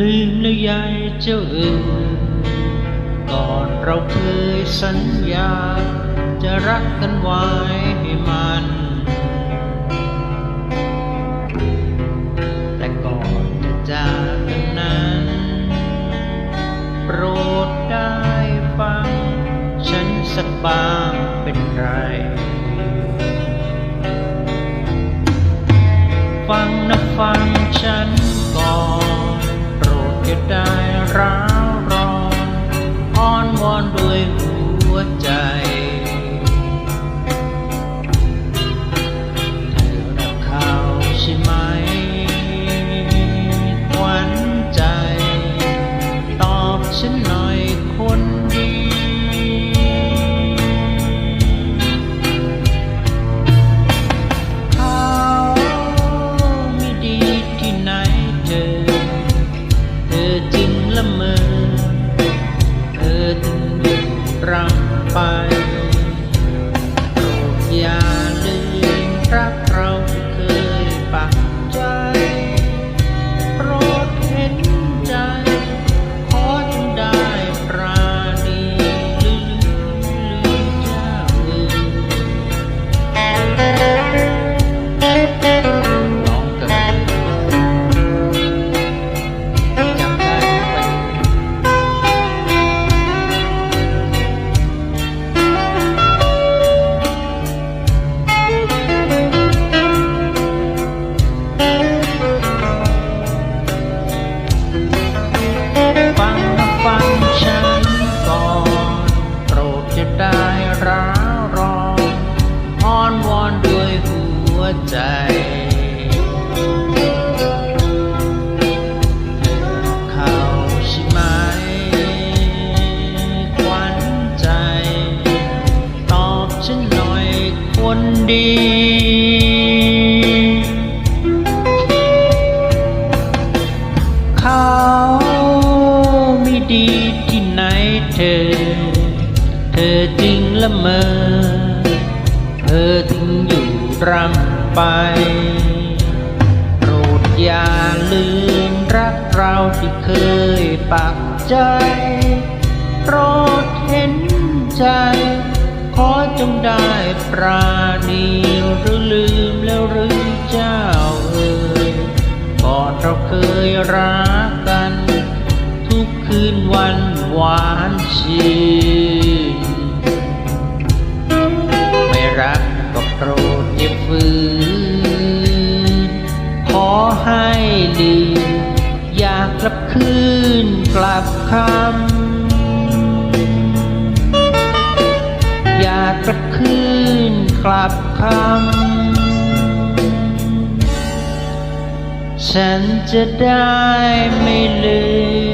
ลืมและยัยเจ้าเอ่ยก่อนเราเคยสัญญา จะรักกันไว้ให้มัน แต่ก่อนจะจากกันนั้น โปรดได้ฟัง ฉันสักบ้างเป็นไร ฟังนะฟังฉันก่อน ปรดได้ร้าวร้อนอ้อนวอนด้วยหัวใจ ดี เขาไม่ดีที่ไหนเธอ เธอจริงละเมอ เธอถึงอยู่รำไป โปรดอย่าลืมรักเราที่เคยปักใจ โปรดเห็นใจ ขอจงได้ปราณีหรือลืมแล้วหรือเจ้าเอ่ยก่อนเราเคยรักกัน ทุกคืนวันหวานชื่นไม่รักก็โปรดอย่าฝืนขอให้ลืมอยากกลับคืนกลับคำำ ฉันจะได้ไม่ลืม